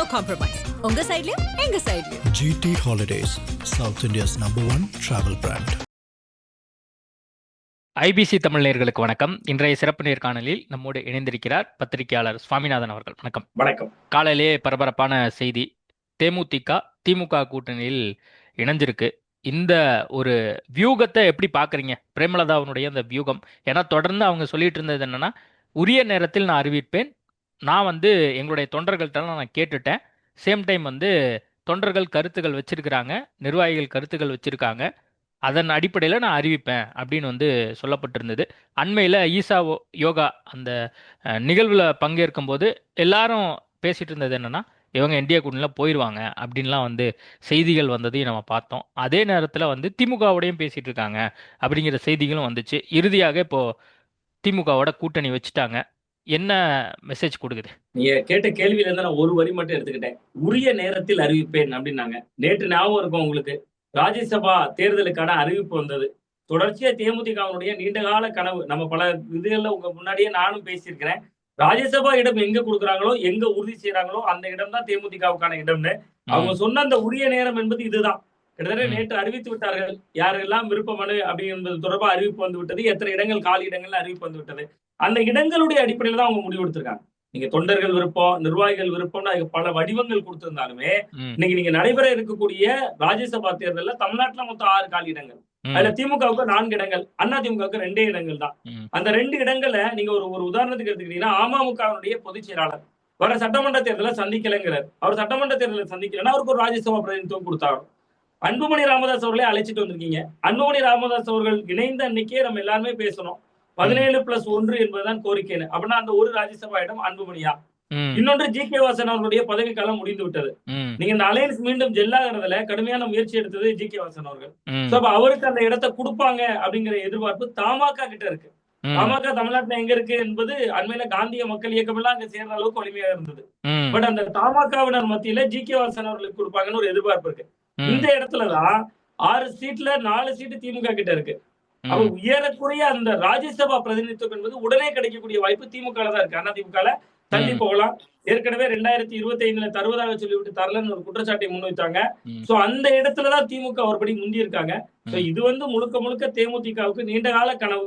No compromise உங்க சைடுலயும் எங்க சைடுலயும் GT Holidays, South India's number one travel brand. IBC Tamil நேயர்களுக்கு வணக்கம். இன்றைய சிறப்பு நேர்காணலில் நம்மோடு இணைந்திருக்கிறார் பத்திரிகையாளர் சுவாமிநாதன் அவர்கள். வணக்கம். வணக்கம். காலையிலே பரபரப்பான செய்தி தேமுதிக திமுக கூட்டணியில் இணைஞ்சிருக்கு. இந்த ஒரு வியூகத்தை எப்படி பார்க்குறீங்க? பிரேமலதாவினுடைய அந்த வியூகம். ஏன்னா தொடர்ந்து அவங்க சொல்லிட்டு இருந்தது என்னன்னா உரிய நேரத்தில் நான் அறிவிப்பேன் நான் வந்து எங்களுடைய தொண்டர்கள்ட்ட நான் கேட்டுட்டேன். சேம் டைம் வந்து தொண்டர்கள் கருத்துக்கள் வச்சிருக்கிறாங்க நிர்வாகிகள் கருத்துக்கள் வச்சிருக்காங்க. அதன் அடிப்படையில் நான் அறிவிப்பேன் அப்படின்னு வந்து சொல்லப்பட்டிருந்தது. அண்மையில் ஈசா யோகா அந்த நிகழ்வில் பங்கேற்கும் போது எல்லாரும் பேசிகிட்டு இருந்தது என்னென்னா இவங்க இந்தியா கூட்டணியில் போயிடுவாங்க அப்படின்லாம் வந்து செய்திகள் வந்ததையும் நம்ம பார்த்தோம். அதே நேரத்தில் வந்து திமுகவோடையும் பேசிகிட்டு இருக்காங்க அப்படிங்கிற செய்திகளும் வந்துச்சு. இறுதியாக இப்போது திமுகவோட கூட்டணி வச்சுட்டாங்க. என்ன மெசேஜ் கொடுக்குது? நீங்க கேட்ட கேள்வியில இருந்து நான் ஒரு வரி மட்டும் எடுத்துக்கிட்டேன். உரிய நேரத்தில் அறிவிப்பேன் அப்படின்னாங்க. நேற்று ஞாபகம் இருக்கும் உங்களுக்கு. ராஜ்யசபா தேர்தலுக்கான அறிவிப்பு வந்தது. தொடர்ச்சியா தேமுதிகவினுடைய நீண்டகால கனவு. நம்ம பல இதுகள்ல உங்க முன்னாடியே நானும் பேசியிருக்கிறேன். ராஜ்யசபா இடம் எங்க கொடுக்குறாங்களோ எங்க உறுதி செய்யறாங்களோ அந்த இடம் தான் தேமுதிகவுக்கான இடம்னு. அவங்க சொன்ன அந்த உரிய நேரம் என்பது இதுதான். கிட்டத்தட்ட. நேற்று அறிவித்து விட்டார்கள். யாரெல்லாம் விருப்ப மனு அப்படி என்பது தொடர்பாக அறிவிப்பு வந்து விட்டது. எத்தனை இடங்கள் காலி இடங்கள் அறிவிப்பு வந்து விட்டது. அந்த இடங்களுடைய அடிப்படையில் தான் அவங்க முடிவு எடுத்திருக்காங்க. நீங்க தொண்டர்கள் விருப்பம் நிர்வாகிகள் விருப்பம்னு அதுக்கு பல வடிவங்கள் கொடுத்திருந்தாலுமே இன்னைக்கு நீங்க நடைபெற இருக்கக்கூடிய ராஜ்யசபா தேர்தல்ல தமிழ்நாட்டுல மொத்தம் ஆறு காலி இடங்கள். அதுல திமுகவுக்கு நான்கு இடங்கள் அண்ணா திமுகவுக்கு ரெண்டே இடங்கள் தான். அந்த ரெண்டு இடங்கள்ல நீங்க ஒரு ஒரு உதாரணத்துக்கு எடுத்துக்கிட்டீங்கன்னா அமமுகவினுடைய பொதுச் செயலாளர் வர சட்டமன்ற தேர்தலை சந்திக்கலைங்கிறார். அவர் சட்டமன்ற தேர்தலை சந்திக்கலன்னா அவருக்கு ஒரு ராஜ்யசபா பிரதிநிதித்துவம் கொடுத்தாரு அன்புமணி ராமதாஸ் அவர்களே அழைச்சிட்டு வந்திருக்கீங்க. அன்புமணி ராமதாஸ் அவர்கள் இணைந்த அன்னைக்கே நம்ம எல்லாருமே பேசணும். பதினேழு பிளஸ் ஒன்று என்பதுதான் கோரிக்கைன்னு. அப்படின்னா அந்த ஒரு ராஜ்யசபா இடம் அன்புமணியா. இன்னொன்று ஜி கே வாசன் அவர்களுடைய பதவி காலம் முடிந்து விட்டது. நீங்க இந்த அலையன்ஸ் மீண்டும் ஜெல்லாகிறதுல கடுமையான முயற்சி எடுத்தது ஜி கே வாசன் அவர்கள். அவருக்கு அந்த இடத்தை கொடுப்பாங்க அப்படிங்கிற எதிர்பார்ப்பு தமாக கிட்ட இருக்கு. ம், பாமக தமிழ்நாட்டுல எங்க இருக்கு என்பது அண்மையில காந்திய மக்கள் இயக்கம் எல்லாம் அங்க சேர்ற அளவுக்கு வலிமையா இருந்தது. பட் அந்த தமாகவினர் மத்தியில ஜி கே வாசன் அவர்களுக்கு கொடுப்பாங்கன்னு ஒரு எதிர்பார்ப்பு இருக்கு. இந்த இடத்துலதான் ஆறு சீட்ல நாலு சீட்டு திமுக கிட்ட இருக்கு. ம், அப்ப உயரக்கூடிய அந்த ராஜ்யசபா பிரதிநிதித்துவம் என்பது உடனே கிடைக்கக்கூடிய வாய்ப்பு திமுக தான் இருக்கு. அண்ணா திமுக தள்ளி. போகலாம். ஏற்கனவே ரெண்டாயிரத்தி இருபத்தி ஐந்துல தருவதாக சொல்லிவிட்டு தரலன்னு ஒரு குற்றச்சாட்டை முன்வைத்தாங்க. சோ அந்த இடத்துலதான் திமுக ஒருபடி முந்தி இருக்காங்க சோ. இது வந்து முழுக்க முழுக்க தேமுதிகவுக்கு நீண்ட கால கனவு.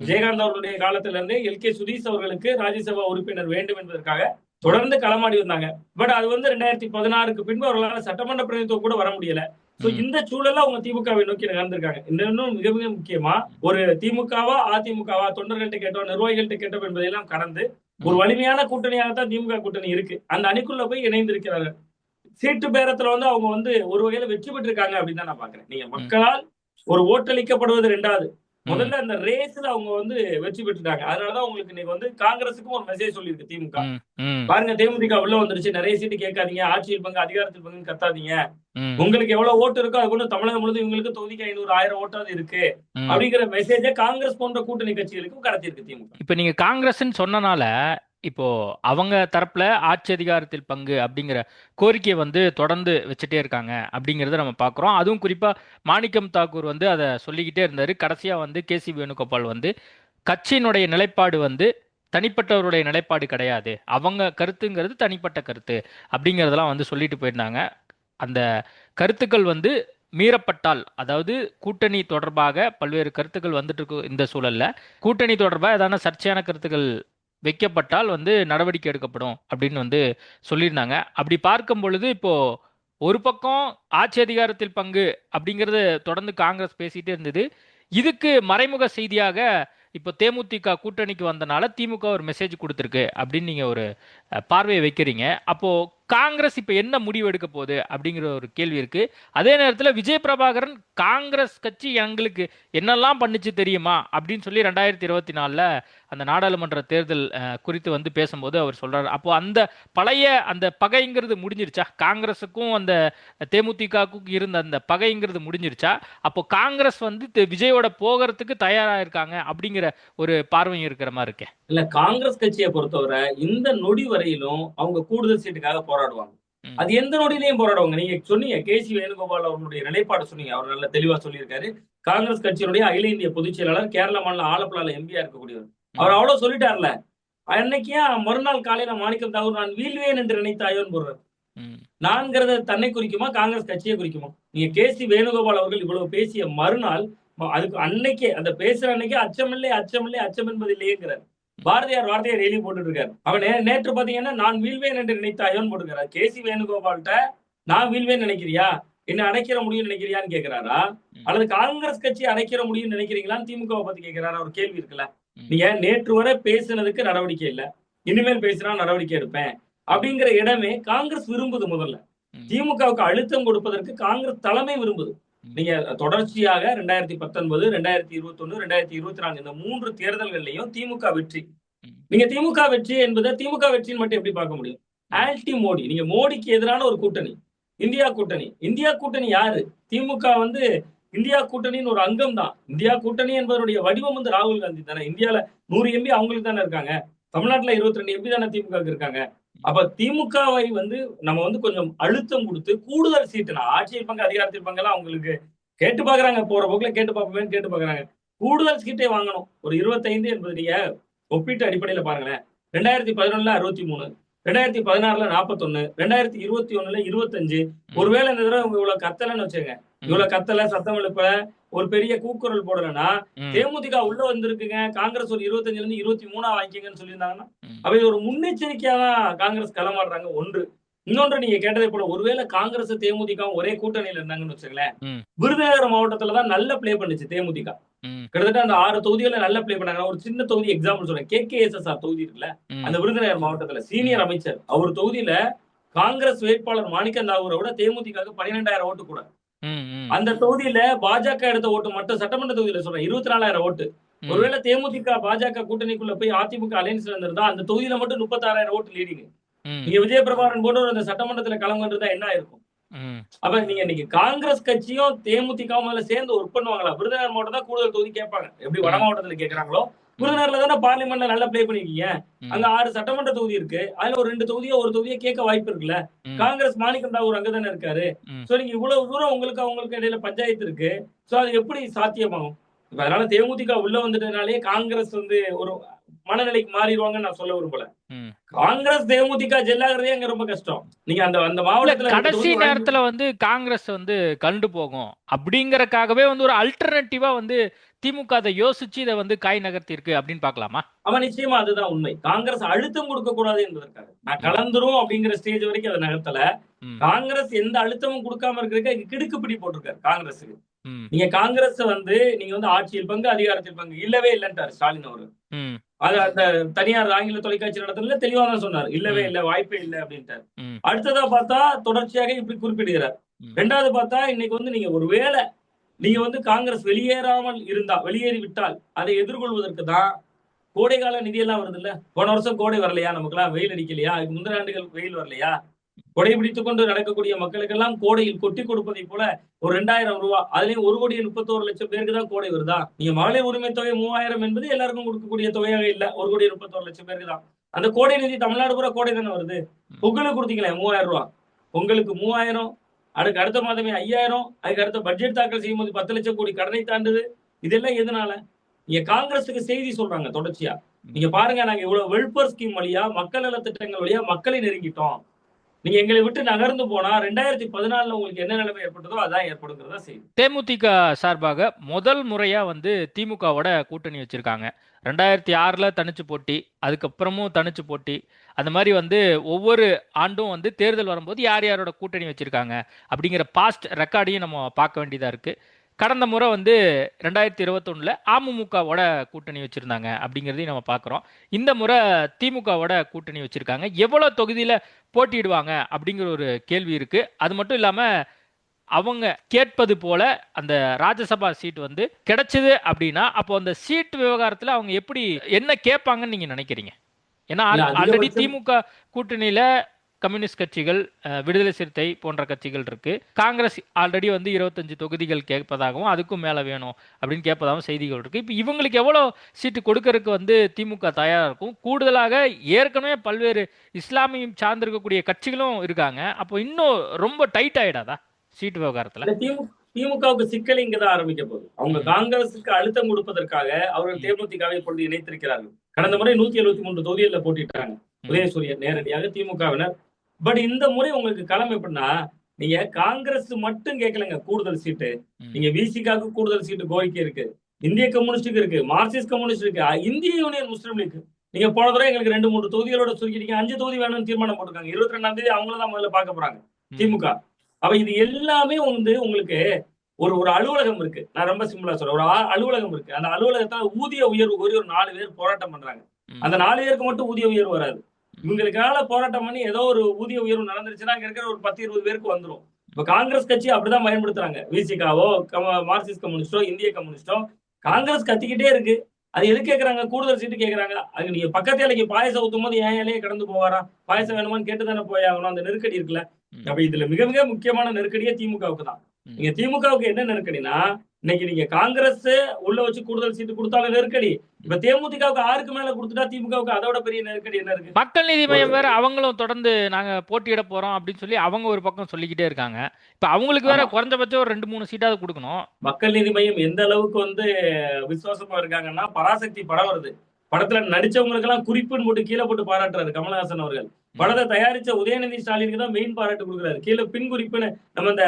விஜயகாந்த் அவர்களுடைய காலத்துல இருந்தே எல். கே. சுதீஷ் அவர்களுக்கு ராஜ்யசபா உறுப்பினர் வேண்டும் என்பதற்காக தொடர்ந்து களமாடி வந்தாங்க. பட் அது வந்து ரெண்டாயிரத்தி பதினாறுக்கு பின்பு அவர்களால் சட்டமன்ற பிரதிநிதித்துவம் கூட வர முடியல. சோ ம். இந்த சூழல்ல அவங்க திமுகவை நோக்கி நகர்ந்திருக்காங்க. இன்னும் மிக மிக முக்கியமா ஒரு திமுகவா அதிமுகவா தொண்டர்கள்ட்ட கேட்டோம் நிர்வாகிகள்ட்ட கேட்டோம் என்பதையெல்லாம் கடந்து ஒரு வலிமையான கூட்டணியாகத்தான் திமுக கூட்டணி இருக்கு. அந்த அணிக்குள்ள போய் இணைந்திருக்கிறார்கள். சீட்டு பேரத்துல வந்து அவங்க வந்து ஒரு வகையில வெற்றி பெற்றிருக்காங்க அப்படின்னு தான் நான் பாக்குறேன். நீங்க மக்களால் ஒரு ஓட்டளிக்கப்படுவது ரெண்டாவது. முதல்ல அந்த ரேஸ்ல அவங்க வந்து வெற்றி பெற்றுட்டாங்க. அதனாலதான் உங்களுக்கு இன்னைக்கு வந்து காங்கிரஸுக்கும் ஒரு மெசேஜ் சொல்லியிருக்கு திமுக. பாருங்க தேமுதிக உள்ள வந்துருச்சு. நிறைய சீட்டு கேட்காதீங்க. ஆட்சியில் பங்கு அதிகாரத்தில் பங்கு கத்தாதீங்க. உங்களுக்கு எவ்வளவு ஓட்டு இருக்கோ அது கொண்டு தமிழகம் முழுவதும் இவங்களுக்கு தொகுதிக்கு ஐநூறு ஆயிரம் ஓட்டாவது இருக்கு. அப்படிங்கிற மெசேஜை காங்கிரஸ் போன்ற கூட்டணி கட்சிகளுக்கும் கடத்தியிருக்கு திமுக. இப்ப நீங்க காங்கிரஸ்ன்னு சொன்னனால இப்போ அவங்க தரப்புல ஆட்சி அதிகாரத்தில் பங்கு அப்படிங்கிற கோரிக்கையை வந்து தொடர்ந்து வச்சுட்டே இருக்காங்க அப்படிங்கிறத நம்ம பார்க்குறோம் அதுவும் குறிப்பாக மாணிக்கம் தாக்கூர் வந்து அதை சொல்லிக்கிட்டே இருந்தார். கடைசியாக வந்து கே சி வேணுகோபால் வந்து கட்சியினுடைய நிலைப்பாடு வந்து தனிப்பட்டவருடைய நிலைப்பாடு கிடையாது. அவங்க கருத்துங்கிறது தனிப்பட்ட கருத்து அப்படிங்கிறதெல்லாம் வந்து சொல்லிட்டு போயிருந்தாங்க. அந்த கருத்துக்கள் வந்து மீறப்பட்டால் அதாவது கூட்டணி தொடர்பாக பல்வேறு கருத்துக்கள் வந்துட்டு இருக்கு இந்த சூழல்ல. கூட்டணி தொடர்பாக ஏதான சர்ச்சையான கருத்துக்கள் வைக்கப்பட்டால் வந்து நடவடிக்கை எடுக்கப்படும் அப்படின்னு வந்து சொல்லியிருந்தாங்க. அப்படி பார்க்கும் பொழுது இப்போ ஒரு பக்கம் ஆட்சி அதிகாரத்தில் பங்கு அப்படிங்கறத தொடர்ந்து காங்கிரஸ் பேசிட்டே இருந்தது. இதுக்கு மறைமுக செய்தியாக இப்போ தேமுதிக கூட்டணிக்கு வந்தனால திமுக ஒரு மெசேஜ் கொடுத்துருக்கு அப்படின்னு நீங்க ஒரு பார்வையை வைக்கிறீங்க. அப்போ காங்கிரஸ் இப்போ என்ன முடிவு எடுக்க போகுது அப்படிங்கிற ஒரு கேள்வி இருக்கு. அதே நேரத்தில் விஜய் பிரபாகரன் காங்கிரஸ் கட்சி எங்களுக்கு என்னெல்லாம் பண்ணுச்சு தெரியுமா அப்படின்னு சொல்லி ரெண்டாயிரத்தி இருபத்தி நாலில் அந்த நாடாளுமன்ற தேர்தல் குறித்து வந்து பேசும்போது அவர் சொல்றாரு. அப்போ அந்த பழைய அந்த பகைங்கிறது முடிஞ்சிருச்சா? காங்கிரஸுக்கும் அந்த தேமுதிகவுக்கும் இருந்த அந்த பகைங்கிறது முடிஞ்சிருச்சா? அப்போ காங்கிரஸ் வந்து விஜயோட போகிறதுக்கு தயாரா இருக்காங்க அப்படிங்கிற ஒரு பார்வையும் இருக்கிற மாதிரி இருக்கேன் இல்ல காங்கிரஸ் கட்சியை பொறுத்தவரை இந்த நொடி வரையிலும் அவங்க கூடுதல் சீட்டுக்காக போராடுவாங்க. அது எந்த நொடியிலையும் போராடுவாங்க. நீங்க சொன்னீங்க கே சி வேணுகோபால் அவர்களுடைய நிலைப்பாடு சொன்னீங்க. அவர் நல்ல தெளிவா சொல்லியிருக்காரு. காங்கிரஸ் கட்சியினுடைய அகில இந்திய பொதுச் செயலாளர் கேரள மாநில ஆலப்புழால எம்பியா இருக்கக்கூடியவர். அவர் அவ்வளவு சொல்லிட்டார்ல. அன்னைக்கு மறுநாள் காலையில மாணிக்கம் தாகூர் நான் வீழ்வேன் என்று நினைத்தாயோன்னு போடுறாரு. நான்கிறத தன்னை குறிக்குமா காங்கிரஸ் கட்சியை குறிக்குமா? நீங்க கே சி வேணுகோபால் அவர்கள் இவ்வளவு பேசிய மறுநாள் அதுக்கு அன்னைக்கே அந்த பேசுற அன்னைக்கே அச்சமில்லை அச்சமில்லை அச்சம் என்பது இல்லையேங்கிறார். பாரதியார் வார்த்தையை டெய்லி போட்டுட்டு இருக்காரு அவன் நேற்று பாத்தீங்கன்னா நான் வீழ்வேன் என்று நினைத்தாயோன்னு போட்டுக்கிறார் கே சி வேணுகோபால்கிட்ட நான் வீழ்வேன் நினைக்கிறியா? என்ன அடைக்கிற முடியும் நினைக்கிறியான்னு கேக்குறாரா? அல்லது காங்கிரஸ் கட்சி அடைக்கிற முடியும்னு நினைக்கிறீங்களான்னு திமுகவை பத்தி கேட்கிறாரா ஒரு கேள்வி இருக்குல்ல. நீங்க நேற்று வரை பேசுனதுக்கு நடவடிக்கை இல்ல. இனிமேல் பேசினா நடவடிக்கை எடுப்பேன். அப்படிங்கிற இடமே காங்கிரஸ் விரும்புது முதல்ல. திமுகவுக்கு அழுத்தம் கொடுப்பதற்கு காங்கிரஸ் தலைமை விரும்புது. நீங்க தொடர்ச்சியாக ரெண்டாயிரத்தி பத்தொன்பது ரெண்டாயிரத்தி இருபத்தி ஒண்ணு ரெண்டாயிரத்தி இருபத்தி நான்கு இந்த மூன்று தேர்தல்கள்லயும் திமுக வெற்றி. நீங்க திமுக வெற்றி என்பதை திமுக வெற்றின்னு மட்டும் எப்படி பார்க்க முடியும்? ஆல்டி மோடி. நீங்க மோடிக்கு எதிரான ஒரு கூட்டணி. இந்தியா கூட்டணி. இந்தியா கூட்டணி யாரு? திமுக வந்து இந்தியா கூட்டணின்னு ஒரு அங்கம் தான். இந்தியா கூட்டணி என்பதனுடைய வடிவம் வந்து ராகுல் காந்தி தானே. இந்தியால நூறு எம்பி அவங்களுக்கு தானே இருக்காங்க. தமிழ்நாட்டுல இருபத்தி ரெண்டு எம்பி தானே திமுக இருக்காங்க. அப்ப திமுகவை வந்து நம்ம வந்து கொஞ்சம் அழுத்தம் கொடுத்து கூடுதல் சீட்டு நான் ஆட்சியில் பங்கு அதிகாரத்தில் பங்கெல்லாம் அவங்களுக்கு கேட்டு பாக்குறாங்க போற போக்குல கேட்டு பார்ப்போமேன்னு கேட்டு பாக்குறாங்க கூடுதல் சீட்டை வாங்கணும். ஒரு இருபத்தைந்து என்பது நீங்க ஒப்பீட்டு அடிப்படையில பாருங்களேன். ரெண்டாயிரத்தி பதினொன்னுல அறுபத்தி மூணு ரெண்டாயிரத்தி பதினாறுல நாற்பத்தொன்னு ரெண்டாயிரத்தி இருபத்தி ஒண்ணுல இருபத்தஞ்சு. ஒருவேளை இந்த தடவை இவ்வளவு கத்தலைன்னு வச்சுங்க இவ்வளவு கத்தல சத்தம் எழுப்ப ஒரு பெரிய கூக்குரல் போடலன்னா தேமுதிக உள்ள வந்திருக்குங்க. காங்கிரஸ் ஒரு இருபத்தஞ்சுல இருந்து இருபத்தி மூணா வாங்கிக்கங்கன்னு சொல்லியிருந்தாங்கன்னா இது ஒரு முன்னெச்சரிக்கையா தான் காங்கிரஸ் களமாடுறாங்க. ஒன்று. இன்னொன்று நீங்க கேட்டதை போல ஒருவேளை காங்கிரஸ் தேமுதிக ஒரே கூட்டணியில இருந்தாங்கன்னு வச்சுங்களேன் ம். விருதுநகர் மாவட்டத்துல தான் நல்ல ப்ளே பண்ணுச்சு தேமுதிக. கிட்டத்தட்ட அந்த ஆறு தொகுதிகளை நல்ல ப்ளே பண்ணாங்க. ஒரு சின்ன தொகுதி எக்ஸாம்பிள் சொல்றேன். K K S S R தொகுதி இருக்குல்ல. அந்த விருதுநகர் மாவட்டத்துல சீனியர் அமைச்சர். அவர் தொகுதியில காங்கிரஸ் வேட்பாளர் மாணிக்கம் தாகூரை விட தேமுதிக பன்னிரெண்டாயிரம் ஓட்டு கூட. அந்த தொகுதியில பாஜக எடுத்த ஓட்டு மட்டும் சட்டமன்ற தொகுதியில சொல்றேன். இருபத்தி நாலாயிரம் ஓட்டு. ஒருவேளை தேமுதிக பாஜக கூட்டணிக்குள்ள போய் அதிமுக அலைன்ஸ்ல இருந்திருந்தா அந்த தொகுதியில மட்டும் முப்பத்தாறாயிரம் ஓட்டு லீடிங் நீங்க விஜயபிரபாரன் போன்ற அந்த சட்டமன்றத்துல கலந்துருந்தா என்ன இருக்கும் அப்ப நீங்க இன்னைக்கு காங்கிரஸ் கட்சியும் தேமுதிக மேல சேர்ந்து ஒர்க் பண்ணுவாங்களா? விருதுநகர் மாவட்டம் தான் கூடுதல் தொகுதி கேட்பாங்க. எப்படி வட மாவட்டத்துல கேக்குறாங்களோ விருதுநகர்ல தானே பார்லிமெண்ட்ல நல்லா ப்ளே பண்ணிருக்கீங்க. அங்க ஆறு சட்டமன்ற தொகுதி இருக்கு. அதுல ஒரு ரெண்டு தொகுதியோ ஒரு தொகுதியோ கேட்க வாய்ப்பு இருக்குல்ல. காங்கிரஸ் மாணிக்கம் தாகூர் அங்கதானே இருக்காரு. சோ நீங்க இவ்வளவு தூரம் உங்களுக்கு அவங்களுக்கு இடையில பஞ்சாயத்து இருக்கு. சோ அது எப்படி சாத்தியமாகும்? அதனால தேமுதிக உள்ள வந்துட்டனாலே காங்கிரஸ் வந்து ஒரு மனநிலைக்கு மாறிடுவாங்கன்னு நான் சொல்ல விரும்பல. காங்கிரஸ் தேமுதிக ஜெல்லாகிறதே அங்க ரொம்ப கஷ்டம். நீங்க அந்த அந்த மாவட்டத்துல கடைசி நேரத்துல வந்து காங்கிரஸ் வந்து கண்டு போகும். அப்படிங்கறக்காகவே வந்து ஒரு அல்டர்னேட்டிவா வந்து திமுக அதை யோசிச்சு இதை வந்து காய் நகர்த்தி இருக்கு அப்படின்னு பாக்கலாமா அவன் நிச்சயமா அதுதான் உண்மை. காங்கிரஸ் அழுத்தம் கொடுக்க கூடாது என்பதற்காக. நான் கலந்துரும் அப்படிங்கிற ஸ்டேஜ் வரைக்கும் அதை நகர்த்தல. காங்கிரஸ் எந்த அழுத்தமும் கொடுக்காம இருக்கிறதுக்கு கிடுக்கு பிடி போட்டிருக்காரு காங்கிரஸுக்கு. நீங்க காங்கிரஸ் வந்து நீங்க வந்து ஆட்சியில் பங்கு அதிகாரத்தில் பங்கு இல்லவே இல்லைன்ட்டாரு ஸ்டாலின் அவரு அது அந்த தனியார் ஆங்கில தொலைக்காட்சி நடத்துல தெளிவா தான் சொன்னார். இல்லவே. இல்ல வாய்ப்பே இல்ல அப்படின்ட்டார். அடுத்ததா பார்த்தா தொடர்ச்சியாக இப்படி குறிப்பிடுகிறார். ரெண்டாவது பார்த்தா இன்னைக்கு வந்து நீங்க ஒருவேளை நீங்க வந்து காங்கிரஸ் வெளியேறாமல் இருந்தா வெளியேறி விட்டால் அதை எதிர்கொள்வதற்கு தான் கோடைகால நிதியெல்லாம் வருது இல்ல போன வருஷம் கோடை வரலையா? நமக்குலாம் வெயில் அடிக்கலையா? முந்தின ஆண்டுகள் வெயில் வரலையா? கொடை பிடித்துக் கொண்டு நடக்கக்கூடிய மக்களுக்கெல்லாம் கோடையில் கொட்டி கொடுப்பதை போல ஒரு ரெண்டாயிரம் ரூபாய் அதுலயும் ஒரு கோடியே முப்பத்தோரு லட்சம் பேருக்கு தான் கோடை வருதா? நீங்க மகளிர் உரிமை தொகை மூவாயிரம் என்பது எல்லாருக்கும் கொடுக்கக்கூடிய தொகையாக இல்ல ஒரு கோடியே முப்பத்தோரு லட்சம் பேருக்கு தான். அந்த கோடை நிதி தமிழ்நாடு பூரா கோடை தானே வருது? பொங்கலுக்கு கொடுத்தீங்களே மூவாயிரம் ரூபாய் பொங்கலுக்கு மூவாயிரம் அதுக்கு அடுத்த மாதமே ஐயாயிரம் அதுக்கு அடுத்த பட்ஜெட் தாக்கல் செய்யும் போது பத்து லட்சம் கோடி கடனை தாண்டுது. இதெல்லாம் எதனால? நீங்க காங்கிரஸுக்கு செய்தி சொல்றாங்க தொடர்ச்சியா. நீங்க பாருங்க நாங்க இவ்வளவு வெல்ஃபேர் ஸ்கீம் வழியா மக்கள் நல திட்டங்கள் வழியா மக்களை நெருங்கிட்டோம். நீங்க எங்களை விட்டு நகர்ந்து போனா ரெண்டாயிரத்தி பதினாலுல உங்களுக்கு என்ன நிலைமை ஏற்பட்டதோ அதான் ஏற்படுங்கிறதா செய்யும் தேமுதிக சார்பாக முதல் முறையா வந்து திமுகவோட கூட்டணி வச்சிருக்காங்க. ரெண்டாயிரத்தி ஆறுல தனிச்சு போட்டி அதுக்கப்புறமும் தனிச்சு போட்டி அந்த மாதிரி வந்து ஒவ்வொரு ஆண்டும் வந்து தேர்தல் வரும்போது யார் யாரோட கூட்டணி வச்சிருக்காங்க அப்படிங்கிற பாஸ்ட் ரெக்கார்டையும் நம்ம பார்க்க வேண்டியதா இருக்கு. கடந்த முறை வந்து ரெண்டாயிரத்தி இருபத்தொன்னுல அமமுகவோட கூட்டணி வச்சிருந்தாங்க அப்படிங்கிறதையும் நம்ம பார்க்குறோம். இந்த முறை திமுகவோட கூட்டணி வச்சிருக்காங்க. எவ்வளோ தொகுதியில போட்டியிடுவாங்க அப்படிங்கிற ஒரு கேள்வி இருக்கு. அது மட்டும் இல்லாம அவங்க கேட்பது போல அந்த ராஜ்யசபா சீட் வந்து கிடைச்சது அப்படின்னா அப்போ அந்த சீட் விவகாரத்துல அவங்க எப்படி என்ன கேட்பாங்கன்னு நீங்க நினைக்கிறீங்க? ஏன்னா ஆல்ரெடி திமுக கூட்டணியில கம்யூனிஸ்ட் கட்சிகள் விடுதலை சிறுத்தை போன்ற கட்சிகள் இருக்கு. காங்கிரஸ் ஆல்ரெடி வந்து இருபத்தஞ்சு தொகுதிகள் கேட்பதாகவும் அதுக்கும் மேல வேணும் அப்படின்னு கேட்பதாகவும் செய்திகள் இருக்கு. இப்போ இவங்களுக்கு எவ்வளோ சீட்டு கொடுக்கறதுக்கு வந்து திமுக தயாரா இருக்கும்? கூடுதலாக ஏற்கனவே பல்வேறு இஸ்லாமியம் சார்ந்திருக்கக்கூடிய கட்சிகளும் இருக்காங்க. அப்போ இன்னும் ரொம்ப டைட் ஆயிடாதா சீட் விவகாரத்துல? திமுகவுக்கு சிக்கல் இங்கதான் ஆரம்பிக்க போகுது. அவங்க. காங்கிரசுக்கு அழுத்தம் கொடுப்பதற்காக அவர்கள். தேமுதிகவை இப்பொழுது இணைத்திருக்கிறார்கள். கடந்த முறை நூத்தி எழுபத்தி மூன்று தொகுதிகளில் போட்டிட்டாங்க. உதயசூரியன் நேரடியாக திமுகவினர் பட் இந்த முறை உங்களுக்கு களம் எப்படின்னா நீங்க காங்கிரஸ் மட்டும் கேட்கலங்க கூடுதல் சீட்டு. நீங்க விசிகாக்கு கூடுதல் சீட்டு கோரிக்கை இருக்கு. இந்திய கம்யூனிஸ்டுக்கு இருக்கு மார்க்சிஸ்ட் கம்யூனிஸ்ட் இருக்கு. இந்திய யூனியன் முஸ்லீம் லீக். நீங்க போன தடவை எங்களுக்கு ரெண்டு மூணு தொகுதிகளோட சுருக்கிட்டீங்க. அஞ்சு தொகுதி வேணும்னு தீர்மானம் போட்டிருக்காங்க. இருபத்தி ரெண்டாம் தேதி அவங்கள தான் முதல்ல பார்க்க போறாங்க. திமுக. அப்ப இது எல்லாமே வந்து உங்களுக்கு ஒரு ஒரு அலுவலகம் இருக்கு. நான் ரொம்ப சிம்பிளா சொல்றேன். ஒரு அலுவலகம் இருக்கு. அந்த அலுவலகத்துல ஊதிய உயர்வு கோரி ஒரு நாலு பேர் போராட்டம் பண்றாங்க. அந்த நாலு பேருக்கு மட்டும் ஊதிய உயர்வு வராது. இவங்களுக்காக போராட்டம் பண்ணி ஏதோ ஒரு ஊதிய உயர்வு நடந்துருச்சுன்னா அங்க இருக்கிற ஒரு பத்து இருபது பேருக்கு வந்துரும். இப்ப காங்கிரஸ் கட்சி அப்படிதான் பயன்படுத்துறாங்க. விசிகாவோ மார்க்சிஸ்ட் கம்யூனிஸ்டோ இந்திய கம்யூனிஸ்டோ காங்கிரஸ் கத்திக்கிட்டே இருக்கு. அது எது கேக்குறாங்க? கூடுதல் சீட்டு கேக்குறாங்க. அது நீங்க பக்கத்து இலைக்கு பாயசம் ஊத்தும் போது ஏன் இலையே கடந்து போவாரா? பாயசம் வேணுமான்னு கேட்டு தானே போய் ஆகணும். அந்த நெருக்கடி இருக்குல்ல. அப்ப இதுல மிக மிக முக்கியமான நெருக்கடியே திமுகவுக்கு தான். நீங்க திமுகவுக்கு என்ன நெருக்கடினா இன்னைக்கு நீங்க காங்கிரஸ் உள்ள வச்சு கூடுதல் சீட்டு கொடுத்தாலும் நெருக்கடி. இப்ப தேமுதிகவுக்கு ஆறுக்கு மேல கொடுத்துட்டா திமுகவுக்கு அதோட பெரிய நெருக்கடி என்ன இருக்கு? மக்கள் நீதி மையம் வேற அவங்களும் தொடர்ந்து நாங்க போட்டியிட போறோம் அப்படின்னு சொல்லி அவங்க ஒரு பக்கம் சொல்லிக்கிட்டே இருக்காங்க. இப்ப அவங்களுக்கு வேற. குறைஞ்சபட்சம் ஒரு ரெண்டு மூணு சீட்டாவது கொடுக்கணும். மக்கள் நீதி மையம் எந்த அளவுக்கு வந்து விசுவாசமா இருக்காங்கன்னா பராசக்தி படம் வருது படத்துல நடிச்சவங்களுக்கு எல்லாம் குறிப்புன்னு போட்டு கீழே போட்டு பாராட்டுறாரு கமலஹாசன் அவர்கள். படத்தை தயாரிச்ச உதயநிதி ஸ்டாலினுக்கு தான் மெயின் பாராட்டு கொடுக்குறாரு. கீழே பின் குறிப்புன்னு நம்ம இந்த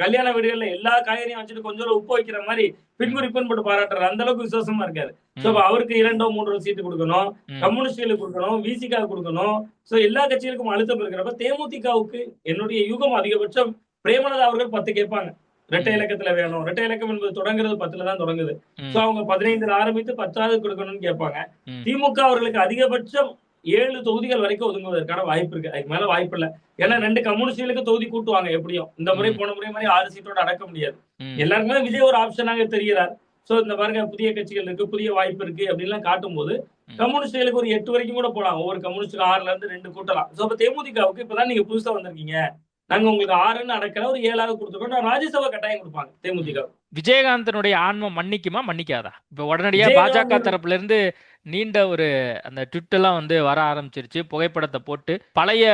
கல்யாண வீடுகள்ல எல்லா காய்கறியும் வச்சுட்டு கொஞ்சம் உப்பு வைக்கிற மாதிரி பின் குறிப்புன்னு போட்டு பாராட்டுறாரு. அந்த அளவுக்கு விசுவாசமா இருக்காரு. சோ அவருக்கு இரண்டோ மூன்றோ சீட்டு கொடுக்கணும். கம்யூனிஸ்டுகளுக்கு கொடுக்கணும். விசிகா கொடுக்கணும். சோ எல்லா கட்சிகளுக்கும் அழுத்தம் இருக்கிறப்ப தேமுதிகவுக்கு என்னுடைய யூகம் அதிகபட்சம் பிரேமலதா அவர்கள் பத்து கேட்பாங்க. ரெட்டை. இலக்கத்துல வேணும். ரெட்டை இலக்கம் என்பது தொடங்குறது பத்துல தான் தொடங்குது. சோ அவங்க பதினைந்துல ஆரம்பித்து பத்தாவது கொடுக்கணும்னு கேட்பாங்க. திமுக அவர்களுக்கு அதிகபட்சம் ஏழு தொகுதிகள் வரைக்கும் ஒதுங்குவதற்கான வாய்ப்பு இருக்கு. அதுக்கு மேல வாய்ப்பு இல்ல. ஏன்னா ரெண்டு கம்யூனிஸ்டுகளுக்கு தொகுதி கூட்டுவாங்க எப்படியும். இந்த முறை. போன முறை மாதிரி ஆறு சீட்டோட அடக்க முடியாது. எல்லாருக்குமே விஜய் ஒரு ஆப்ஷனாக தெரிகிறார். சோ இந்த பாருங்க புதிய கட்சிகள் இருக்கு புதிய வாய்ப்பு இருக்கு அப்படின்லாம் காட்டும் போது. கம்யூனிஸ்டுகளுக்கு ஒரு எட்டு வரைக்கும் கூட போலாம். ஒவ்வொரு கம்யூனிஸ்டுக்கு ஆறுல இருந்து ரெண்டு கூட்டலாம். சோ அப்ப தேமுதிகவுக்கு இப்பதான் நீங்க புதுசா வந்திருக்கீங்க. நாங்க உங்களுக்கு ஆறுன்னு அடக்கல ஒரு ஏழாவது கொடுத்துருக்கோம். ராஜ்யசபா கட்டாயம் கொடுப்பாங்க தேமுதிக விஜயகாந்தனுடைய ஆன்மம் மன்னிக்குமா? மன்னிக்காதா? இப்ப உடனடியா பாஜக தரப்புல இருந்து நீண்ட ஒரு அந்த ட்விட்டெல்லாம் வந்து வர ஆரம்பிச்சிருச்சு. புகைப்படத்தை போட்டு பழைய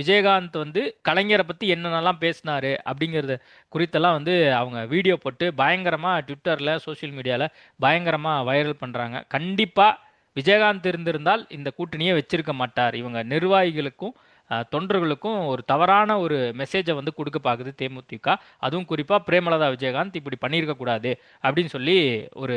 விஜயகாந்த் வந்து கலைஞரை பற்றி என்னென்னலாம் பேசினாரு அப்படிங்கிறத குறித்தெல்லாம் வந்து அவங்க வீடியோ போட்டு பயங்கரமாக ட்விட்டரில் சோஷியல் மீடியாவில் பயங்கரமாக வைரல் பண்ணுறாங்க கண்டிப்பாக விஜயகாந்த் இருந்திருந்தால் இந்த கூட்டணியை வச்சிருக்க மாட்டார். இவங்க நிர்வாகிகளுக்கும் தொண்டர்களுக்கும் ஒரு தவறான ஒரு மெசேஜை வந்து கொடுக்க பார்க்குது தேமுதிக. அதுவும் குறிப்பாக பிரேமலதா விஜயகாந்த் இப்படி பண்ணியிருக்கக்கூடாது அப்படின்னு சொல்லி ஒரு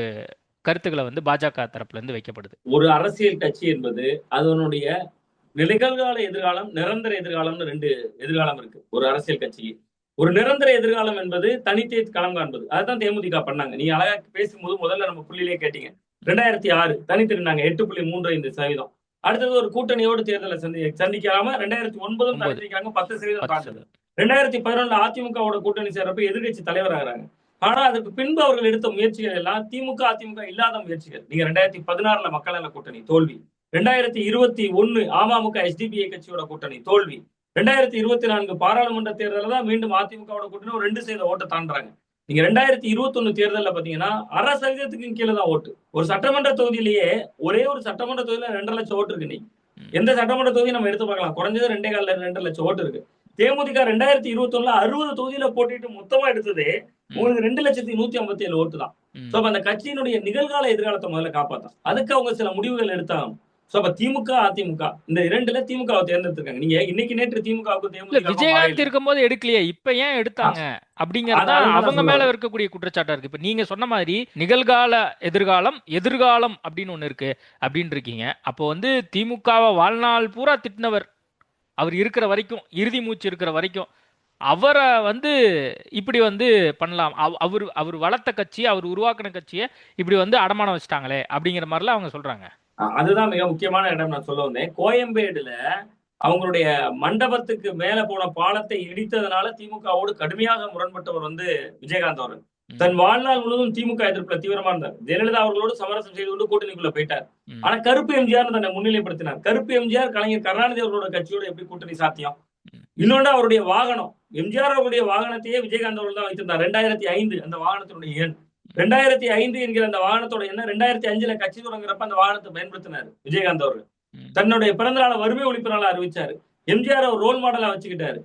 கருத்துக்களை வந்து பாஜக தரப்புல இருந்து வைக்கப்படுது. ஒரு அரசியல் கட்சி என்பது அதனுடைய நிகழ்கால எதிர்காலம் நிரந்தர எதிர்காலம்னு ரெண்டு எதிர்காலம் இருக்கு. ஒரு அரசியல் கட்சிக்கு ஒரு நிரந்தர எதிர்காலம் என்பது தனித்தே களம் காண்பது. அதுதான் தேமுதிக பண்ணாங்க. நீங்க அழகா பேசும்போது முதல்ல நம்ம புள்ளியிலே கேட்டீங்க. ரெண்டாயிரத்தி ஆறு தனித்திருந்தாங்க. எட்டு புள்ளி மூன்று ஐந்து சதவீதம். அடுத்தது ஒரு கூட்டணியோடு தேர்தலை சந்தி சந்திக்காம ரெண்டாயிரத்தி ஒன்பதும் ஒன்பது. தனித்திருக்காங்க பத்து சதவீதம் ரெண்டாயிரத்தி பதினொன்றுல அதிமுகவோட கூட்டணி சேர்றப்ப எதிர்க்கட்சி தலைவராகிறாங்க. ஆனா அதுக்கு பின்பு அவர்கள் எடுத்த முயற்சிகள் எல்லாம் திமுக அதிமுக இல்லாத முயற்சிகள். நீங்க ரெண்டாயிரத்தி பதினாறுல மக்கள் நல கூட்டணி தோல்வி. ரெண்டாயிரத்தி இருபத்தி ஒன்னு அமமுக எஸ்டிபிஐ கட்சியோட கூட்டணி தோல்வி. ரெண்டாயிரத்தி இருபத்தி நான்கு பாராளுமன்ற தேர்தலில் தான் மீண்டும் அதிமுகவோட கூட்டணி ஒரு ரெண்டு சதவீத ஓட்டை தாண்டுறாங்க. நீங்க ரெண்டாயிரத்தி இருபத்தொன்னு தேர்தலில் பாத்தீங்கன்னா அரை சதவீதத்துக்கு கீழே தான் ஓட்டு. ஒரு சட்டமன்ற தொகுதியிலேயே ஒரே ஒரு சட்டமன்ற தொகுதியில ரெண்டரை லட்சம் ஓட்டு இருக்கு நீ எந்த சட்டமன்ற தொகுதி நம்ம எடுத்து பார்க்கலாம்? குறைஞ்சது ரெண்டே கால ரெண்டு லட்சம் ஓட்டு இருக்கு. தேமுதிக ரெண்டாயிரத்தி இருபத்தி ஒண்ணுல அறுபது தொகுதியில போட்டிட்டு மொத்தமா எடுத்தது உங்களுக்கு ரெண்டு லட்சத்தி நூத்தி ஐம்பத்தி ஏழு ஓட்டு தான். சோ அப்ப அந்த கட்சியினுடைய நிகழ்கால எதிர்காலத்தை முதல்ல காப்பாத்தான். அதுக்கு அவங்க சில முடிவுகள் எடுத்தாங்க சோ அப்ப திமுக அதிமுக இந்த இரண்டுல திமுகவை தேர்ந்தெடுத்திருக்காங்க. நீங்க இன்னைக்கு நேற்று திமுகவுக்கு தேமுதிக விஜயகாந்த் இருக்கும்போது எடுக்கலையே. இப்ப ஏன் எடுத்தாங்க? அப்படிங்கறது அவங்க மேல. இருக்கக்கூடிய குற்றச்சாட்டா இருக்கு. இப்ப நீங்க சொன்ன மாதிரி நிகழ்கால எதிர்காலம் எதிர்காலம் அப்படின்னு ஒண்ணு இருக்கு அப்படின்னு இருக்கீங்க. அப்போ வந்து திமுகவை வாழ்நாள் பூரா திட்டினவர் அவர் இருக்கிற வரைக்கும் இறுதி மூச்சு இருக்கிற வரைக்கும் அவரை வந்து இப்படி வந்து பண்ணலாம். அவ- அவர் அவர் வளர்த்த கட்சி அவர் உருவாக்கின கட்சியை இப்படி வந்து அடமானம் வச்சுட்டாங்களே அப்படிங்கிற மாதிரிலாம் அவங்க சொல்றாங்க. அதுதான் மிக முக்கியமான இடம் நான் சொல்ல வந்தேன். கோயம்பேடுல அவங்களுடைய மண்டபத்துக்கு மேல போன பாலத்தை இடித்ததுனால திமுகவோடு கடுமையாக முரண்பட்டவர் வந்து விஜயகாந்த் அவர்கள். ம். தன் வாழ்நாள் முழுவதும் திமுக எதிர்ப்புல தீவிரமா இருந்தார். ஜெயலலிதா அவர்களோடு சமரசம் செய்து கொண்டு கூட்டணிக்குள்ள போயிட்டார். ஆனா கருப்பு எம்ஜிஆர் தன்னை முன்னிலைப்படுத்தினார். கருப்பு எம்ஜிஆர் கலைஞர் கருணாநிதி அவர்களோட கட்சியோட எப்படி கூட்டணி சாத்தியம். இன்னொன்று அவருடைய வாகனம். எம்ஜிஆர் அவருடைய வாகனத்தையே விஜயகாந்த் அவர்கள் தான் வைத்திருந்தார். ரெண்டாயிரத்தி ஐந்து அந்த வாகனத்தினுடைய எண். ரெண்டாயிரத்தி ஐந்து என்கிற அந்த வாகனத்தோட எண்ணம் ரெண்டாயிரத்தி அஞ்சுல கட்சி தொடங்குறப்ப அந்த வாகனத்தை பயன்படுத்தினார் விஜயகாந்த் அவர்கள். தன்னுடைய பிறந்த நாளை வறுமை ஒழிப்பு நாளா அறிவிச்சாரு. எம்ஜிஆர் அவர் ரோல் மாடலா வச்சுக்கிட்டாரு.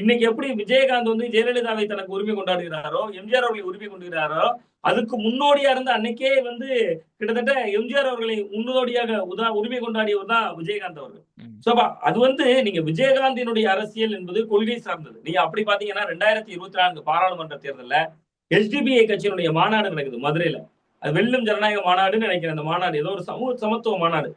இன்னைக்கு எப்படி விஜயகாந்த் வந்து ஜெயலலிதாவை தனக்கு உரிமை கொண்டாடுகிறாரோ எம்ஜிஆர் அவர்களை உரிமை கொண்டுகிறாரோ அதுக்கு முன்னோடியா இருந்த அன்னைக்கே வந்து கிட்டத்தட்ட எம்ஜிஆர் அவர்களை முன்னோடியாக உதா உரிமை கொண்டாடியவர் தான் விஜயகாந்த் அவர்கள். ம். சோ அப்ப அது வந்து நீங்க விஜயகாந்தினுடைய அரசியல் என்பது கொள்கை சார்ந்தது. நீங்க அப்படி பாத்தீங்கன்னா ரெண்டாயிரத்தி இருபத்தி நான்கு பாராளுமன்ற தேர்தல்ல எஸ்டிபிஐ கட்சியினுடைய மாநாடு நடக்குது மதுரையில. அது வெல்லும் ஜனநாயக மாநாடுன்னு நினைக்கிறேன். அந்த மாநாடு ஏதோ ஒரு சமூக சமத்துவ மாநாடு.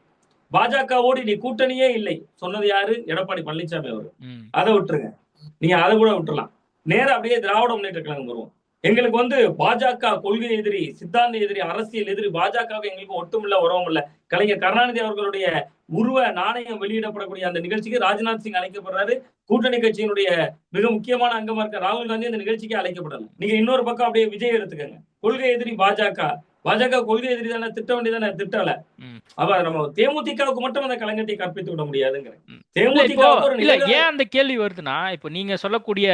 பாஜகவோடு இனி கூட்டணியே இல்லை. சொன்னது யாரு? எடப்பாடி பழனிசாமி அவர். அதை விட்டுருங்க. நீங்க அதை கூட விட்டுறலாம். நேரா அப்படியே திராவிட முன்னேற்ற கழகம் வருவோம். எங்களுக்கு வந்து பாஜக கொள்கை எதிரி சித்தாந்த எதிரி அரசியல் எதிரி பாஜகவுக்கு எங்களுக்கு ஒட்டுமில்ல உறவும் இல்ல. கலைஞர் கருணாநிதி அவர்களுடைய உருவ நாணயம் வெளியிடப்படக்கூடிய அந்த நிகழ்ச்சிக்கு ராஜ்நாத் சிங் அழைக்கப்படுறாரு. கூட்டணி கட்சியினுடைய மிக முக்கியமான அங்கமா இருக்க ராகுல் காந்தி அந்த நிகழ்ச்சிக்கு அழைக்கப்படல. நீங்க இன்னொரு பக்கம் அப்படியே விஜய் எடுத்துக்கங்க. கொள்கை எதிரி பாஜக. பாஜக கொள்கை எதிரி தானே திட்ட வேண்டியதானே திட்டல. அப்ப நம்ம தேமுதிகவுக்கு மட்டும் அந்த கலைஞத்தை கற்பித்து விட முடியாதுங்கிறேன். இல்ல தேமுதிக ஏன் அந்த கேள்வி வருதுன்னா இப்போ நீங்க சொல்லக்கூடிய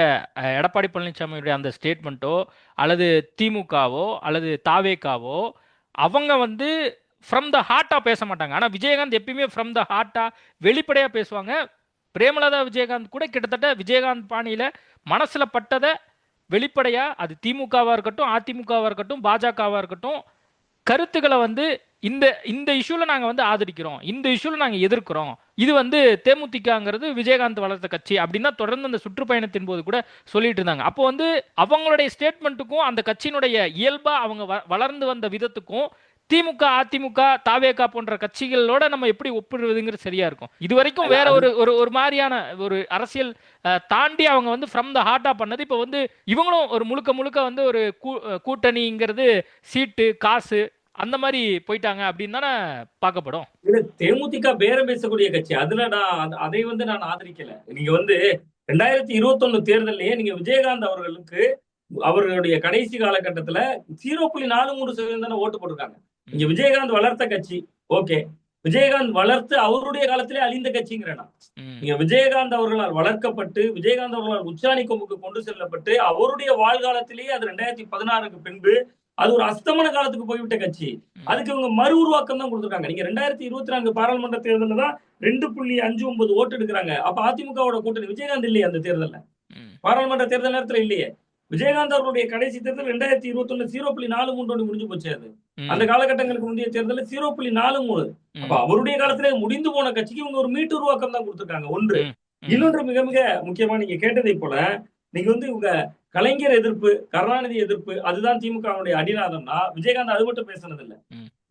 எடப்பாடி பழனிசாமியுடைய அந்த ஸ்டேட்மெண்ட்டோ அல்லது திமுகவோ அல்லது தாவேகாவோ அவங்க வந்து ஃப்ரம் த ஹார்ட்டா பேச மாட்டாங்க ஆனா விஜயகாந்த் எப்பயுமே ஃப்ரம் த ஹார்ட்டா வெளிப்படையா பேசுவாங்க பிரேமலதா விஜயகாந்த் கூட கிட்டத்தட்ட விஜயகாந்த் பாணியில மனசுல பட்டதை வெளிப்படையா அது திமுகவா இருக்கட்டும் அதிமுகவா இருக்கட்டும் பாஜகவா இருக்கட்டும் கருத்துக்களை வந்து இந்த இந்த இஷ்யூல நாங்க வந்து ஆதரிக்கிறோம். இந்த இஷ்யூல நாங்க எதிர்க்கிறோம். இது வந்து தேமுதிகங்கிறது விஜயகாந்த் வளர்த்த கட்சி அப்படின்னா தொடர்ந்து அந்த சுற்றுப்பயணத்தின் போது கூட சொல்லிட்டு இருந்தாங்க. அப்போ வந்து அவங்களுடைய ஸ்டேட்மெண்ட்டுக்கும் அந்த கட்சியினுடைய இயல்பா அவங்க வ- வளர்ந்து வந்த விதத்துக்கும் திமுக அதிமுக தாவேகா போன்ற கட்சிகளோட நம்ம எப்படி ஒப்பிடுவதுங்கிறது சரியா இருக்கும். இது வரைக்கும் வேற ஒரு ஒரு ஒரு மாதிரியான ஒரு அரசியல் தாண்டி அவங்க வந்து ஃப்ரம் த ஹார்ட்டா பண்ணது. இப்போ வந்து இவங்களும் ஒரு முழுக்க முழுக்க வந்து ஒரு கூட்டணிங்கிறது சீட்டு காசு அந்த மாதிரி போயிட்டாங்க அப்படின்னு தானே பார்க்கப்படும். இல்ல தேமுதிக பேரம் பேசக்கூடிய கட்சி அதுல நான் அத- வந்து நான் ஆதரிக்கல. நீங்க வந்து ரெண்டாயிரத்தி இருபத்தொன்னு தேர்தலையே நீங்க விஜயகாந்த் அவர்களுக்கு அவர்களுடைய கடைசி காலகட்டத்துல ஜீரோ புள்ளி நாலு மூணு சதவீதம் தானே ஓட்டு போட்டிருக்காங்க. இங்க விஜயகாந்த் வளர்த்த கட்சி ஓகே. விஜயகாந்த் வளர்த்து அவருடைய காலத்திலே அழிந்த கட்சிங்கிறேன். நீங்க விஜயகாந்த் அவர்களால் வளர்க்கப்பட்டு விஜயகாந்த் அவர்களால் உச்சாணி கொம்புக்கு கொண்டு செல்லப்பட்டு அவருடைய வாழ்காலத்திலேயே அது ரெண்டாயிரத்தி பதினாறுக்கு பின்பு அது ஒரு அஸ்தமன காலத்துக்கு போய்விட்ட கட்சி. அதுக்கு இவங்க மறு உருவாக்கம் தான் கொடுத்துருக்காங்க. நீங்க ரெண்டாயிரத்தி இருபத்தி நான்கு பாராளுமன்ற தேர்தலில் தான் ரெண்டு புள்ளி அஞ்சு ஒன்பது ஓட்டு எடுக்கிறாங்க. அப்ப அதிமுகவோட கூட்டணி விஜயகாந்த் இல்லையே அந்த தேர்தல்ல. பாராளுமன்ற தேர்தல் நேரத்துல இல்லையே. விஜயகாந்த் அவர்களுடைய கடைசி தேர்தல் ரெண்டாயிரத்தி இருபத்தி ஒண்ணு ஜீரோ புள்ளி நாலு மூணு முடிஞ்சு போச்சு அது. அந்த காலகட்டங்களுக்கு முந்தைய தேர்தலில் ஜீரோ புள்ளி நாலு மூணு. அப்ப அவருடைய காலத்திலே முடிந்து போன கட்சிக்கு இவங்க ஒரு மீட்டு உருவாக்கம் தான் கொடுத்துருக்காங்க. ஒன்று. இன்னொன்று மிக மிக முக்கியமா நீங்க கேட்டதை போல நீங்க வந்து இவங்க கலைஞர் எதிர்ப்பு கருணாநிதி எதிர்ப்பு அதுதான் திமுகவுடைய அடிநாதம்னா விஜயகாந்த் அது மட்டும் பேசுனது இல்ல.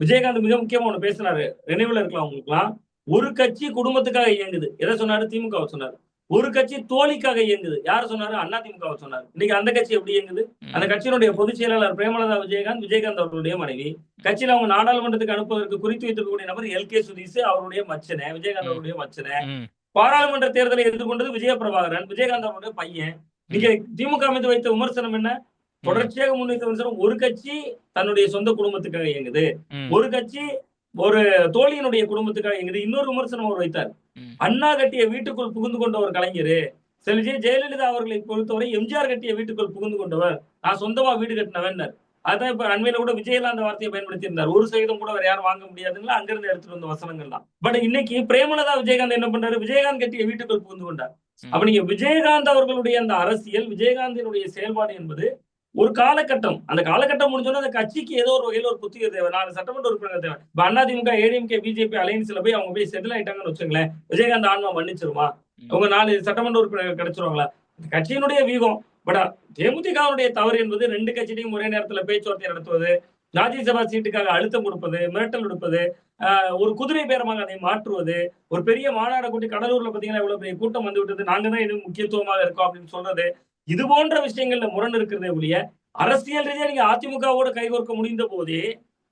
விஜயகாந்த் மிக முக்கியமா ஒண்ணு பேசினாரு. நினைவுல இருக்கலாம் உங்களுக்குலாம். ஒரு கட்சி குடும்பத்துக்காக இயங்குது. எதை சொன்னாரு? திமுக சொன்னாரு. ஒரு கட்சி தோழிக்காக இயங்குது. யார் சொன்னாரு? அண்ணா திமுக சொன்னாரு. இன்னைக்கு அந்த கட்சி எப்படி இயங்குது. அந்த கட்சியினுடைய பொதுச் செயலாளர் பிரேமலதா விஜயகாந்த் விஜயகாந்த் அவர்களுடைய மனைவி. கட்சியில அவங்க நாடாளுமன்றத்துக்கு அனுப்புவதற்கு குறித்து வைத்திருக்கக்கூடிய நபர் எல். கே. சுதீஷ் அவருடைய மச்சனை விஜயகாந்த். அவருடைய மச்சனை. பாராளுமன்ற தேர்தலை எதிர்கொண்டது விஜய பிரபாகரன் விஜயகாந்த் அவருடைய பையன். நீங்க திமுக மீது வைத்த விமர்சனம் என்ன? தொடர்ச்சியாக முன்வைத்த விமர்சனம் ஒரு கட்சி தன்னுடைய சொந்த குடும்பத்துக்காக இயங்குது. ஒரு கட்சி ஒரு தோழியினுடைய குடும்பத்துக்காக இயங்குது. இன்னொரு விமர்சனம் அவர் வைத்தார். அண்ணா கட்டிய வீட்டுக்குள் புகுந்து கொண்ட ஒரு கலைஞர் செல்வி ஜெயலலிதா அவர்களை பொறுத்தவரை எம்ஜிஆர் கட்டிய வீட்டுக்குள் புகுந்து கொண்டவர். நான் சொந்தமா வீடு கட்டினவன் அதான் இப்ப அண்மையில கூட விஜயலா அந்த வார்த்தையை பயன்படுத்தி இருந்தார் ஒரு சதவீதம் கூட வேற யாரும் வாங்க முடியாதுங்களா? அங்கிருந்து எடுத்துட்டு வந்த வசனங்கள் தான் பட் இன்னைக்கு பிரேமலதா விஜயகாந்த் என்ன பண்றாரு? விஜயகாந்த் கட்டிய வீட்டுக்குள் புகுந்து கொண்டார். அப்ப நீங்க விஜயகாந்த் அவர்களுடைய அந்த அரசியல் விஜயகாந்தினுடைய செயல்பாடு என்பது ஒரு காலகட்டம். அந்த காலகட்டம் முடிஞ்சோன்னா அந்த கட்சிக்கு ஏதோ ஒரு வகையில் ஒரு புத்திய தேவை. நாலு சட்டமன்ற உறுப்பினர் தேவை. இப்ப அதிமுக ஏடிஎம்கே பிஜேபி அலையன்ஸ்ல போய் அவங்க போய் செட்டில் ஆயிட்டாங்கன்னு வச்சுங்களேன் விஜயகாந்த் ஆன்மா மன்னிச்சிருமா. அவங்க நாலு சட்டமன்ற உறுப்பினர் கிடைச்சிருவாங்களா? கட்சியினுடைய வியூகம் பட் தேமுதிகவுடைய தவறு என்பது ரெண்டு கட்சியிலையும் ஒரே நேரத்துல பேச்சுவார்த்தை நடத்துவது ராஜ்யசபா சீட்டுக்காக அழுத்தம் கொடுப்பது மிரட்டல் கொடுப்பது ஒரு குதிரை பேரமாக அதை மாற்றுவது ஒரு பெரிய மாநாடு கூட்டி கடலூர்ல பாத்தீங்கன்னா இவ்வளவு பெரிய கூட்டம் வந்து விட்டது. நாங்க தான் இது முக்கியத்துவமாக இருக்கோம் அப்படின்னு சொல்றது. இது போன்ற விஷயங்கள்ல முரண் இருக்கிறதே ஒழிய அரசியல் ரீதியா நீங்க அதிமுகவோட கைகோர்க்க முடிந்த போதே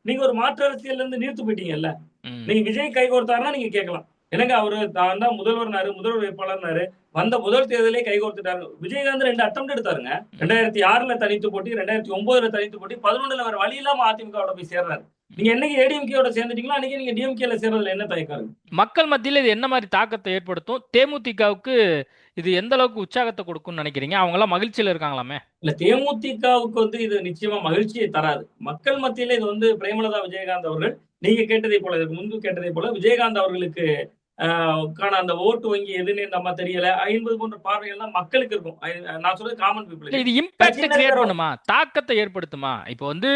நீங்க ஒரு மாற்று அரசியல்ல இருந்து நீர்த்து போயிட்டீங்கல்ல. நீங்க விஜய் கைகோர்த்தாருன்னா நீங்க கேட்கலாம். என்னங்க அவரு? தான் தான் முதல்வர்னாரு முதல்வர் வேட்பாளர்னாரு. வந்த முதல் தேர்தலே கைகோர்த்துட்டாரு விஜயகாந்த் ரெண்டு அட்டம் எடுத்தாருங்க. ரெண்டாயிரத்தி ஆறுல தனித்து போட்டி ரெண்டாயிரத்தி ஒன்பதுல தனித்து போட்டி பதினொன்றுல வேற வழி இல்லாம அதிமுகவோட போய் சேர்றாரு. நீங்க என்னைக்கு ஏடிஎம்கேயோட சேர்ந்துட்டீங்களோ அன்னைக்கு நீங்க டிஎம்கேல சேர்றதுல என்ன தயக்கம் இருக்கு? மக்கள் மத்தியில் இது என்ன மாதிரி தாக்கத்தை ஏற்படுத்தும்? தேமுதிகவுக்கு இது எந்த அளவுக்கு உற்சாகத்தை கொடுக்கும்னு நினைக்கிறீங்க? அவங்க எல்லாம் மகிழ்ச்சியில இருக்காங்களாமே? இல்ல தேமுதிகவுக்கு வந்து இது நிச்சயமா மகிழ்ச்சியை தராது. மக்கள் மத்தியில இது வந்து பிரேமலதா விஜயகாந்த் அவர்கள் நீங்க கேட்டதை போல இதுக்கு முன்பு கேட்டதை போல விஜயகாந்த் அவர்களுக்கு காண அந்த ஓட்டு வங்கி எதுன்னு நம்ம தெரியல. என்பது போன்ற பார்வைகள் தான் மக்களுக்கு இருக்கும். நான் சொல்றது காமன் பீப்புளுக்கு இது இம்பாக்ட் கிரியேட் பண்ணுமா? தாக்கத்தை ஏற்படுத்துமா? இப்போ வந்து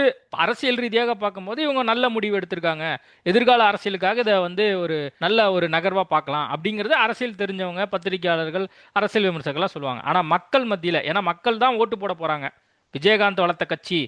அரசியல் ரீதியாக பார்க்கும்போது இவங்க நல்ல முடிவு எடுத்திருக்காங்க. எதிர்கால அரசியலுக்காக இதை வந்து ஒரு நல்ல ஒரு நகர்வா பார்க்கலாம் அப்படிங்கிறது அரசியல் தெரிஞ்சவங்க பத்திரிகையாளர்கள் அரசியல் விமர்சகர்கள்லாம் சொல்லுவாங்க. ஆனா மக்கள் மத்தியில ஏன்னா மக்கள் தான் ஓட்டு போட போறாங்க. விஜயகாந்த் வளர்த்த கட்சி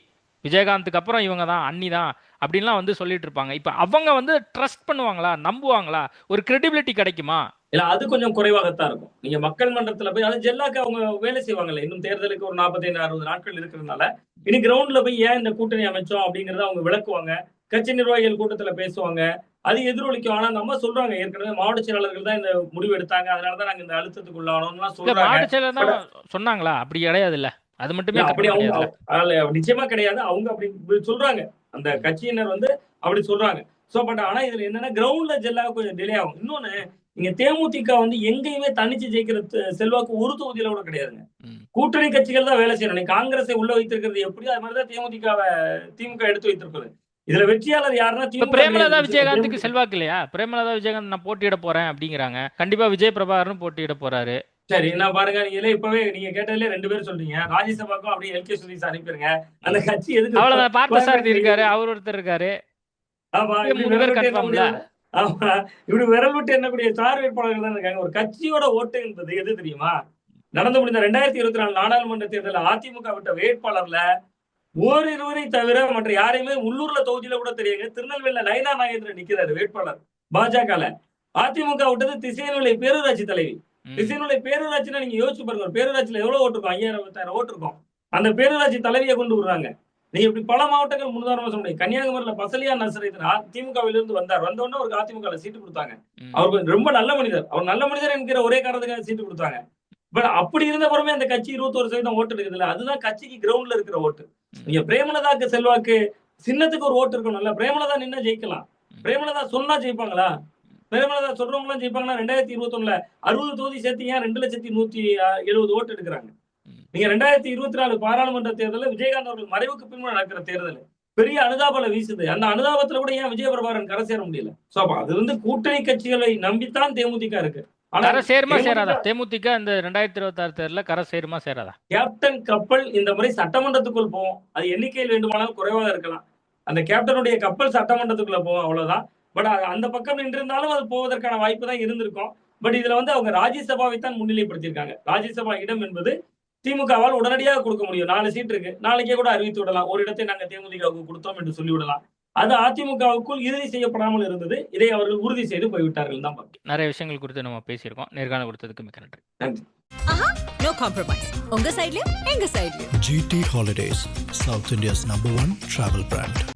விஜயகாந்துக்கு அப்புறம் இவங்க தான் அண்ணி தான் அப்படின்லாம் வந்து சொல்லிட்டு இருப்பாங்க. இப்போ அவங்க வந்து ட்ரஸ்ட் பண்ணுவாங்களா? நம்புவாங்களா? ஒரு கிரெடிபிலிட்டி கிடைக்குமா? இல்ல அது கொஞ்சம் குறைவாகத்தான் இருக்கும். நீங்க மக்கள் மன்றத்துல போய் அது ஜெல்லாக்கு அவங்க வேலை செய்வாங்கல்ல. இன்னும் தேர்தலுக்கு ஒரு 45 அறுபது நாட்கள் இருக்கிறதுனால இனி கிரவுண்ட்ல போய் ஏன் இந்த கூட்டணி அமைச்சோம் அப்படிங்கறத அவங்க விளக்குவாங்க. கட்சி நிர்வாகிகள் கூட்டத்துல பேசுவாங்க. அது எதிரொலிக்கும். ஆனா நம்ம சொல்றாங்க. ஏற்கனவே மாவட்ட செயலாளர்கள் தான் இந்த முடிவு எடுத்தாங்க. அதனாலதான் நாங்க இந்த அழுத்தத்துக்கு உள்ளானோம்லாம் சொல்றாங்க மாவட்ட செயலர் தான் சொன்னாங்க அப்படி கிடையாது இல்ல அது மட்டுமே அப்படி அவங்க நிச்சயமா கிடையாது. அவங்க அப்படி சொல்றாங்க. அந்த கட்சியினர் வந்து அப்படி சொல்றாங்க. சோ பட் ஆனா இதுல என்னன்னா கிரவுண்ட்ல ஜெல்லாக கொஞ்சம் டிலே ஆகும். இன்னொன்னு நீங்க தேமுதிக வந்து எங்கேயுமே தனிச்சு ஜெயிக்கிற செல்வாக்கு ஒரு தொகுதியில கூட கிடையாதுங்க. கூட்டணி கட்சிகள் தான் வேலை செய்யணும். காங்கிரஸை உள்ள வைத்திருக்கிறது எப்படி அது மாதிரிதான் தேமுதிகவை திமுக எடுத்து வைத்திருப்பது இதுல வெற்றியாளர் யாருன்னா பிரேமலதா. விஜயகாந்துக்கு செல்வாக்கு இல்லையா? பிரேமலதா விஜயகாந்த் நான் போட்டியிட போறேன் அப்படிங்கிறாங்க. கண்டிப்பா விஜய் பிரபாகரன் போட்டியிட போறாரு. சரி நான் பாருங்க நீங்களே இப்பவே நீங்க கேட்டதுல ரெண்டு பேரும் சொல்றீங்க. ராஜ்யசபாக்கும் அப்படியே எல்கே சுதீஷ் அனுப்பிடுங்க அந்த கட்சி எதுக்கு அவ்வளவுதான். பார்த்தசாரதி இருக்காரு அவர் ஒருத்தர் இருக்காரு. ஆமா இப்ப இப்படி விரல் விட்டு confirm எண்ணக்கூடிய- ஆமா இப்படி விரல் விட்டு எண்ணக்கூடிய ஸ்டார் வேட்பாளர்கள் தான் இருக்காங்க. ஒரு கட்சியோட ஓட்டு என்பது எது தெரியுமா? நடந்து முடிந்த ரெண்டாயிரத்தி இருபத்தி நாலு நாடாளுமன்ற தேர்தலில் அதிமுக விட்ட வேட்பாளர்ல ஓரிருவரை தவிர மற்ற யாரையுமே உள்ளூர்ல தொகுதியில கூட தெரியுங்க திருநெல்வேலியில நயனா நாகேந்திரன் நிக்கிறாரு வேட்பாளர் பாஜகல. அதிமுக விட்டது திசையன்விலை பேரூராட்சி தலைவி. திசையன்விலை பேரூராட்சினா நீங்க யோசிச்சு பாருங்க. பேரூராட்சியில எவ்வளவு ஓட்டு இருக்கும்? ஐயாயிரம் பத்தாயிரம் ஓட்டு இருக்கும். அந்த பேரூராட்சி தலைவியை கொண்டு விடுறாங்க. நீங்க இப்படி பல மாவட்டங்கள் முன்னுதாரணமா சொல்ல முடியும். கன்னியாகுமரியில பசலியா நசரேத்தனா திமுகவில இருந்து வந்தார். வந்த உடனே அவருக்கு அதிமுக சீட்டு கொடுத்தாங்க. அவர் ரொம்ப நல்ல மனிதர். அவர் நல்ல மனிதர் என்கிற ஒரே காரணத்துக்காக சீட்டு கொடுத்தாங்க. பட் அப்படி இருந்த பிறமே அந்த கட்சி இருபத்தோரு சதவீதம் ஓட்டு இருக்குதுல்ல அதுதான் கட்சிக்கு கிரவுண்ட்ல இருக்கிற ஓட்டு. நீங்க பிரேமலதாக்கு செல்வாக்கு சின்னத்துக்கு ஒரு ஓட்டு இருக்கணும்ல? பிரேமலதா நின்னா ஜெயிக்கலாம். பிரேமலதா சொன்னா ஜெயிப்பாங்களா? பிரேமலதா சொல்றவங்க எல்லாம் ஜெயிப்பாங்கன்னா ரெண்டாயிரத்தி இருபத்தொன்னுல அறுபது தொகுதி சேர்த்து ஏன் ரெண்டு லட்சத்தி நூத்தி எழுபது ஓட்டு எடுக்கிறாங்க. நீங்க ரெண்டாயிரத்தி இருபத்தி நாலு பாராளுமன்ற தேர்தலில் விஜயகாந்த் அவர்கள் மறைவுக்கு பின்பு நடக்கிற தேர்தல். பெரிய அனுதாபல வீசுது. அந்த அனுதாபத்துல கூட ஏன் விஜயபிரபாரன் கரை சேர முடியல? சோ அது வந்து கூட்டணி கட்சிகளை நம்பித்தான் தேமுதிக இருக்கு. கரை சேருமா சேராதா? தேமுதிக இந்த ரெண்டாயிரத்தி இருபத்தி ஆறு தேர்தல கரை சேருமா சேராதா? கேப்டன் கப்பல் இந்த முறை சட்டமன்றத்துக்குள் போவோம். அது எண்ணிக்கையில் வேண்டுமானாலும் குறைவாக இருக்கலாம். அந்த கேப்டனுடைய கப்பல் சட்டமன்றத்துக்குள்ள போவோம். அவ்வளவுதான். பட் அந்த பக்கம் நின்றிருந்தாலும் அது போவதற்கான வாய்ப்பு தான் இருந்திருக்கும். பட் இதுல வந்து அவங்க ராஜ்யசபாவை தான் முன்னிலைப்படுத்தியிருக்காங்க. ராஜ்யசபா இடம் என்பது திமுகவால் உடனடியாக கொடுக்க முடியும். நாலு சீட் இருக்கு. நாளைக்கே கூட அறிவித்து விடலாம். ஒரு இடத்தை நாங்க தேமுதிகவுக்கு கொடுத்தோம் என்று சொல்லி விடலாம் அது அதிமுகவுக்குள் இறுதி செய்யப்படாமல் இருந்தது. இதை அவர்கள் உறுதி செய்து போய்விட்டார்கள் தான். நிறைய விஷயங்கள் குறித்து நம்ம பேசியிருக்கோம். நேர்காணல் கொடுத்ததுக்கு மிக்க நன்றி. நன்றி. நோ காம்ப்ரமைஸ் உங்க சைட்லயும் எங்க சைட்லயும் GT Holidays, South India's number one travel brand.